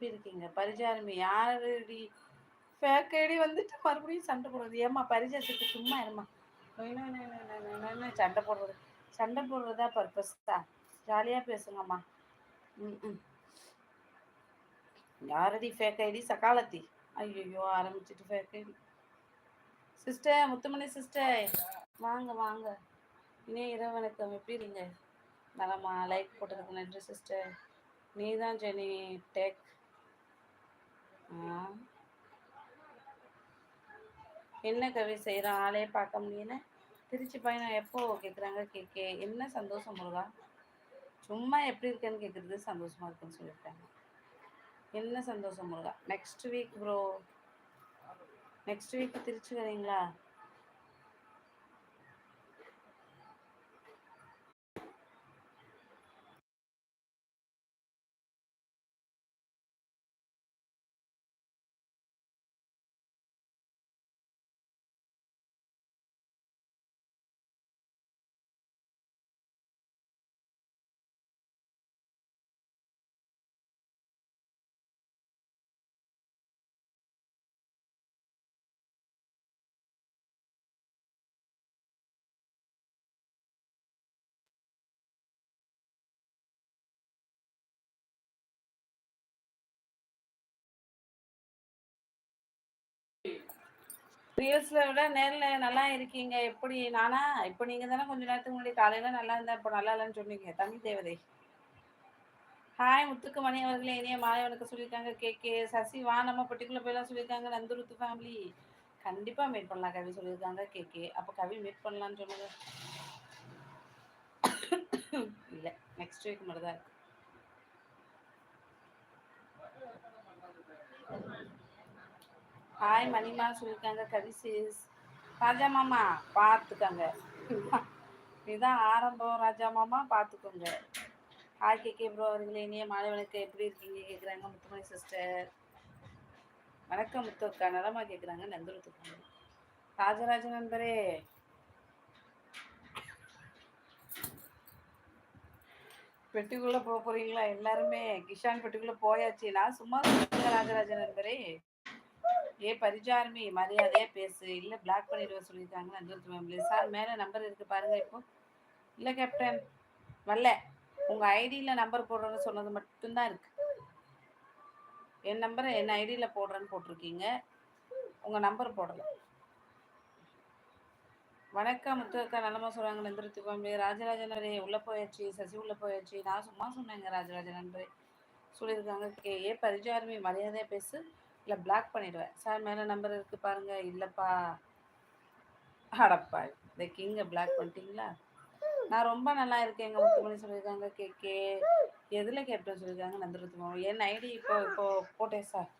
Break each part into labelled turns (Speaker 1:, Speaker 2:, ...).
Speaker 1: எப்படி இருக்கீங்க? பரிஜாரமி யாரடி? Fake ID வந்துட்டு மறுபடியும் சண்டை போடுறது. ஏம்மா பரிஜாசத்துக்கு சும்மா இருமா சண்டை போடுறது. சண்டை போடுறதா பர்பஸ் தான் ஜாலியாக பேசுங்கம்மா. ம் ம். யாரடி ஃபேக் ஐடி சகாலத்தி. ஐயோ ஆரம்பிச்சிட்டு fake ID sister Muthumani sister. வாங்க வாங்க. இனே இரவு வணக்கம். எப்படி இருங்க நலமா? லைக் போட்டதுக்கு நன்றி சிஸ்டர். நீ தான் ஜெனி டேக். என்ன கவி செய்கிறான் ஆளே பார்க்க முடியல. திருச்சி பையனை எப்போ கேட்குறாங்க கேட்க என்ன சந்தோஷம் முருகா? சும்மா எப்படி இருக்கேன்னு கேட்குறது சந்தோஷமா இருக்குன்னு சொல்லியிருக்காங்க என்ன சந்தோஷம் முருகா? Next week bro next week Trichy வரீங்களா? ரீல்ஸில் விட நேரில் நல்லா இருக்கீங்க. எப்படி நானா இப்போ நீங்கள் தானே கொஞ்ச நேரத்துக்கு முன்னாடி காலையில் நல்லா இருந்தா இப்போ நல்லா இல்லைன்னு சொன்னீங்க. தமிழ் தேவதை. ஹாய் முத்துக்கு மணி அவர்களே இனிய மாலை சொல்லியிருக்காங்க. கே கே சசி வா நம்ம பர்டிகுலர் போயெல்லாம் சொல்லியிருக்காங்க. நந்துருத்து ஃபேமிலி கண்டிப்பாக மீட் பண்ணலாம் கவி சொல்லியிருக்காங்க. கே கே அப்போ கவி மீட் பண்ணலான்னு சொல்லுங்க இல்லை நெக்ஸ்ட் வீக் மட்டும் தான் இருக்கு. ஹாய் மணிமா சொல்லியிருக்காங்க கவிசிஸ் ராஜா மாமா பார்த்துக்கங்க. இதுதான் ஆரம்பம் ராஜா மாமா பார்த்துக்கோங்க. ஹாய் கே கே ப்ரோ அவர்களே இனிய மாலை வணக்கம். எப்படி இருக்கீங்க? கேட்குறாங்க முத்துமணி சிஸ்டர் வணக்கம் முத்து அக்கா நலமா கேட்குறாங்க நந்தூரத்துக்கு ராஜராஜ நண்பரே. பெட்டிக்குள்ளே போக போகிறீங்களா எல்லாருமே கிஷான் பெட்டிக்குள்ளே போயாச்சு. நான் சும்மா ராஜராஜ நண்பரே. ஏ பரிஜாரமே மரியாதையா பேசு. இல்லை பிளாக் பண்ணிடுவ சொல்லியிருக்காங்க நந்தூரத்து ஃபேமிலி சார் மேலே நம்பர் இருக்கு பாருங்க இப்போ. இல்லை கேப்டன் வரல. உங்கள் ஐடியில் நம்பர் போடுறேன்னு சொன்னது மட்டும்தான் இருக்கு. என் நம்பரை என் ஐடியில் போடுறேன்னு போட்டிருக்கீங்க. உங்கள் நம்பர் போடலை. வணக்கம் முத்துக்கா. நல்லமா சொல்கிறாங்க நந்திரத்து ஃபேமிலி ராஜராஜனரே உள்ளே போயாச்சு. சசி உள்ளே போயாச்சு. நான் சும்மா சொன்னேங்க ராஜராஜனன்றே சொல்லியிருக்காங்க கே. ஏ பரிஜாரமே மரியாதையாக பேசு. இல்லை பிளாக் பண்ணிடுவேன். சார் மேலே நம்பர் இருக்குது பாருங்கள் இல்லைப்பா. அடப்பா. இந்த கிங்கை பிளாக் பண்ணிட்டீங்களா? நான் ரொம்ப நல்லா இருக்கேன். எங்கள் முத்துமணி சொல்லியிருக்காங்க. கேக்கே எதில் கேப்டன் சொல்லியிருக்காங்க? நந்தரத்துமோ என் ஐடி இப்போ இப்போ போட்டேன் சார்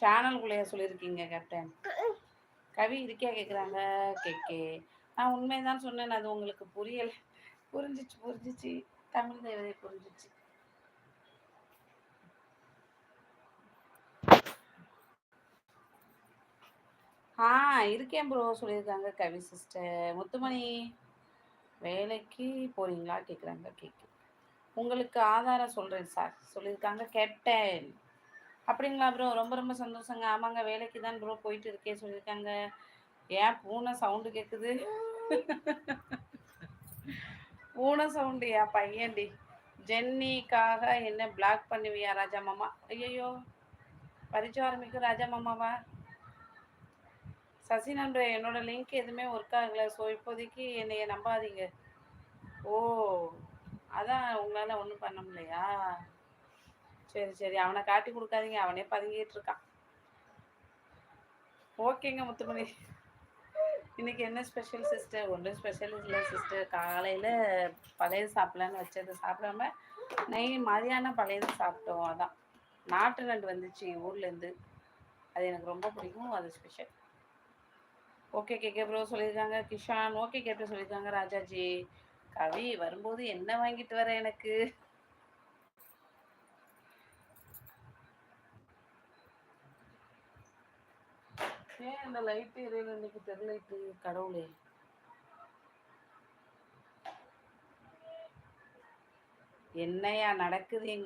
Speaker 1: சேனல்குள்ளேயே சொல்லியிருக்கீங்க கேப்டன் கவி இருக்கியா கேட்குறாங்க கேக்கே நான் உண்மையை தான் சொன்னேன். அது உங்களுக்கு புரியலை. புரிஞ்சிச்சு புரிஞ்சிச்சு. தமிழ் தேவதை புரிஞ்சிச்சு. ஆ இருக்கேன் ப்ரோ சொல்லியிருக்காங்க கவி சிஸ்டர் முத்துமணி வேலைக்கு போறீங்களா? கேட்குறாங்க கேட்கு உங்களுக்கு ஆதாரம் சொல்கிறேன் சார் சொல்லியிருக்காங்க கேப்டன் அப்படிங்களா ப்ரோ ரொம்ப ரொம்ப சந்தோஷங்க. ஆமாங்க வேலைக்கு தான் ப்ரோ போயிட்டு இருக்கேன் சொல்லியிருக்காங்க. ஏன் பூனை சவுண்டு கேட்குது பூனை சவுண்டு ஏன் பையன்டி. ஜென்னிக்காக என்ன பிளாக் பண்ணுவியா ராஜா மாமா? ஐயோ பரிச்சயம் ஆரம்பிக்கும் ராஜா மாமாவா? சசி நண்பர் என்னோட லிங்க் எதுவுமே ஒர்க் ஆகலை. ஸோ இப்போதைக்கு என்னைய நம்பாதீங்க. ஓ அதான் உங்களால் ஒன்றும் பண்ண முடியலையா? சரி சரி. அவனை காட்டி கொடுக்காதீங்க. அவனே பதுங்கிட்டு இருக்கான். ஓகேங்க முத்துமணி இன்னைக்கு என்ன ஸ்பெஷல் சிஸ்டர் ஒன்றும் ஸ்பெஷல் இல்லை சிஸ்டர் காலையில் பழையது சாப்பிட்லான்னு வச்சது. சாப்பிடாம நெய் மதியானம் பழையது சாப்பிட்டோம். அதான். நாட்டு நண்டு வந்துச்சு ஊர்லேருந்து அது எனக்கு ரொம்ப பிடிக்கும். அது ஸ்பெஷல் ஓகே கேகே ப்ரோ சொல்லியிருக்காங்க. கிஷான். ஓகே கேட்டு சொல்லியிருக்காங்க. ராஜாஜி. கவி வரும்போது என்ன வாங்கிட்டு வர எனக்கு? ஏன் இந்த லைட்டு எரியல இன்னைக்கு தெருலைட்டு கடவுளே. என்னையா நடக்குது எங்க